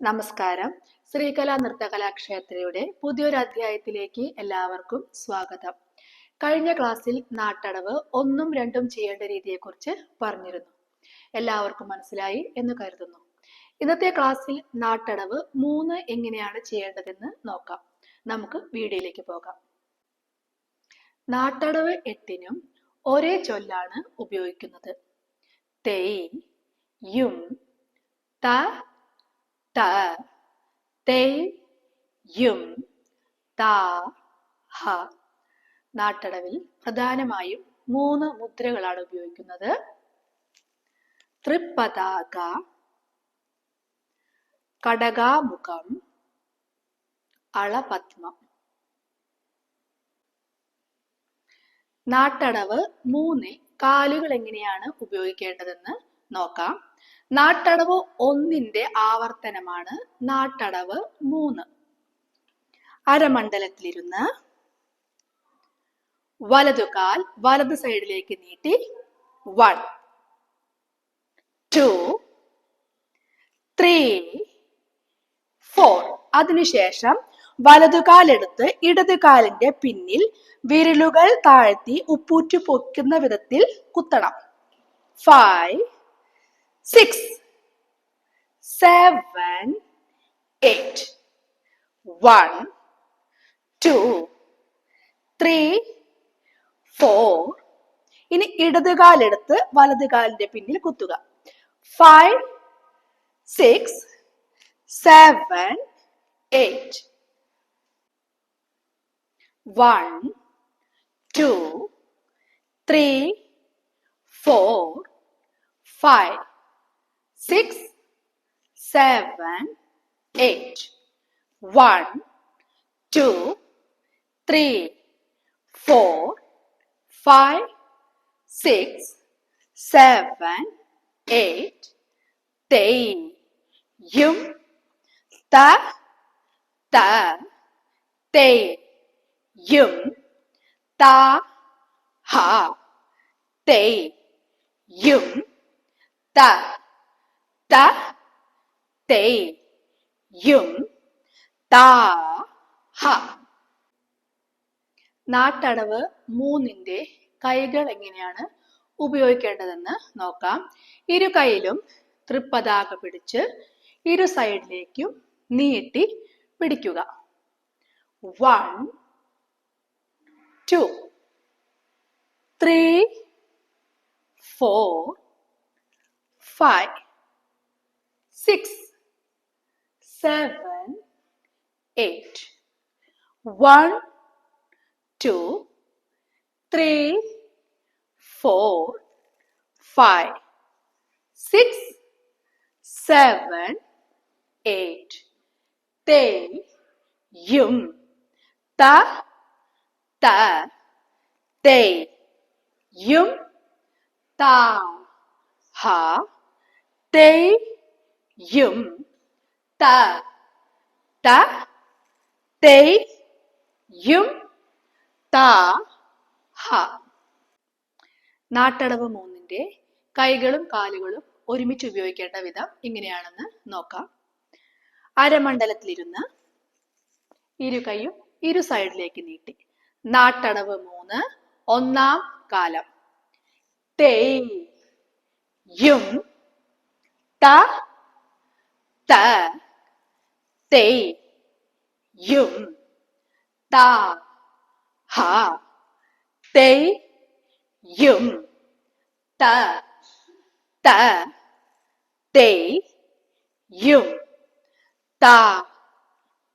നമസ്കാരം. ശ്രീകലാ നൃത്തകലാക്ഷേത്രയുടെ പുതിയൊരു അധ്യായത്തിലേക്ക് എല്ലാവർക്കും സ്വാഗതം. കഴിഞ്ഞ ക്ലാസ്സിൽ നാട്ടടവ് ഒന്നും രണ്ടും ചെയ്യേണ്ട രീതിയെക്കുറിച്ച് പറഞ്ഞിരുന്നു. എല്ലാവർക്കും മനസ്സിലായി എന്ന് കരുതുന്നു. ഇന്നത്തെ ക്ലാസ്സിൽ നാട്ടടവ് മൂന്ന് എങ്ങനെയാണ് ചെയ്യേണ്ടതെന്ന് നോക്കാം. നമുക്ക് വീഡിയോയിലേക്ക് പോകാം. നാട്ടടവ് എട്ടിനും ഒരേ ചൊല്ലാണ് ഉപയോഗിക്കുന്നത്. തേയ് യും ത ത തേ യും താ ഹ. നാട്ടടവിൽ പ്രധാനമായും മൂന്ന് മുദ്രകളാണ് ഉപയോഗിക്കുന്നത്. തൃപ്പതാക കടകാമുഖം അളപത്മം. നാട്ടടവ് മൂന്ന് കാലുകൾ എങ്ങനെയാണ് ഉപയോഗിക്കേണ്ടതെന്ന് നോക്കാം. നാട്ടടവ് ഒന്നിന്റെ ആവർത്തനമാണ് നാട്ടടവ് മൂന്ന്. അരമണ്ഡലത്തിലിരുന്ന് വലതുകാൽ വലത് സൈഡിലേക്ക് നീട്ടി വൺ ടു ത്രീ ഫോർ അതിനുശേഷം വലതുകാലെടുത്ത് ഇടതുകാലിന്റെ പിന്നിൽ വിരലുകൾ താഴ്ത്തി ഉപ്പൂറ്റു പൊക്കുന്ന വിധത്തിൽ കുത്തണം. Five six seven eight one two three four ഇനി ഇടത് കാലെടുത്ത് വലത് കാലിന്റെ പിന്നിൽ കുത്തുക. Five six seven eight one two three four five six seven eight one two three four five six seven eight തെയ്യും ത ത തെയ്യും ത ഹ തെയ്യും ത ത തെയ്യും ത ഹ നാട്ടടവ് മൂന്നിന്റെ കൈകൾ എങ്ങനെയാണ് ഉപയോഗിക്കേണ്ടതെന്ന് നോക്കാം. ഇരു കൈയിലും തൃപ്പതാക പിടിച്ച് ഇരു സൈഡിലേക്കും നീട്ടി പിടിക്കുക. One two three four five six, seven, eight. One, two, three, four, five, six, seven, eight. They, yum, ta, ta, they, yum, ta, ha, they. തെയ്യും ത ത തേ യും ത ഹ. നാട്ടടവ് മൂന്നിന്റെ കൈകളും കാലുകളും ഒരുമിച്ച് ഉപയോഗിക്കേണ്ട വിധം ഇങ്ങനെയാണെന്ന് നോക്കാം. അരമണ്ഡലത്തിലിരുന്ന് ഇരു കൈയും ഇരു സൈഡിലേക്ക് നീട്ടി. നാട്ടടവ് മൂന്ന് ഒന്നാം കാലം. തേ യും ത ത തെയ്യും ത ഹ തെയ്യും ത ത തെയ്യും ത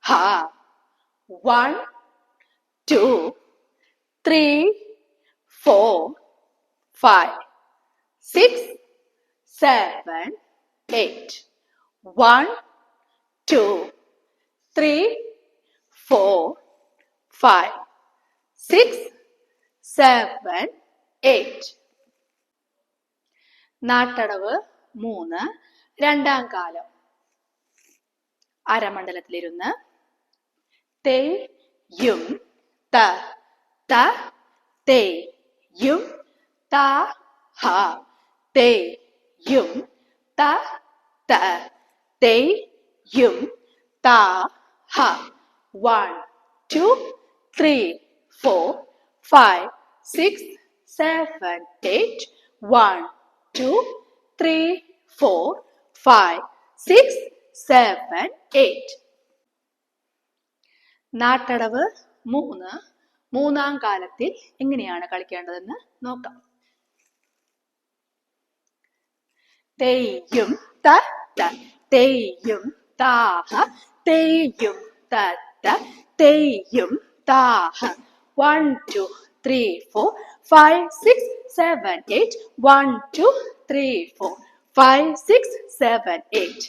ഹ one two three four five six seven eight one two, three, four, five, six, seven, eight. നാട്ടടവ് മൂന്ന് രണ്ടാം കാലം അരമണ്ഡലത്തിലിരുന്ന് തെയ്യും ത ത തെയ്യും ത ഹ തെയ്യും ത ത തെയ്യും യും ta ഹ one two three four five six seven eight one two three four five six seven eight നാട്ടടവ് മൂന്ന്. മൂന്നാം കാലത്തിൽ എങ്ങനെയാണ് കളിക്കേണ്ടതെന്ന് നോക്കാം. തെയ്യും തത്ത തെയ്യും താഹ തെയ്യും തത്ത തെയ്യും Thaha. One two three four five six seven eight one two three four five six seven eight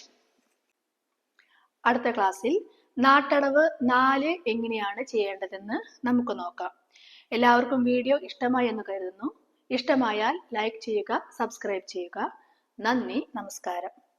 അടുത്ത ക്ലാസ്സിൽ നാട്ടടവ് നാല് എങ്ങനെയാണ് ചെയ്യേണ്ടതെന്ന് നമുക്ക് നോക്കാം. എല്ലാവർക്കും വീഡിയോ ഇഷ്ടമായി എന്ന് കരുതുന്നു. ഇഷ്ടമായാൽ ലൈക്ക് ചെയ്യുക സബ്സ്ക്രൈബ് ചെയ്യുക. നന്ദി നമസ്കാരം.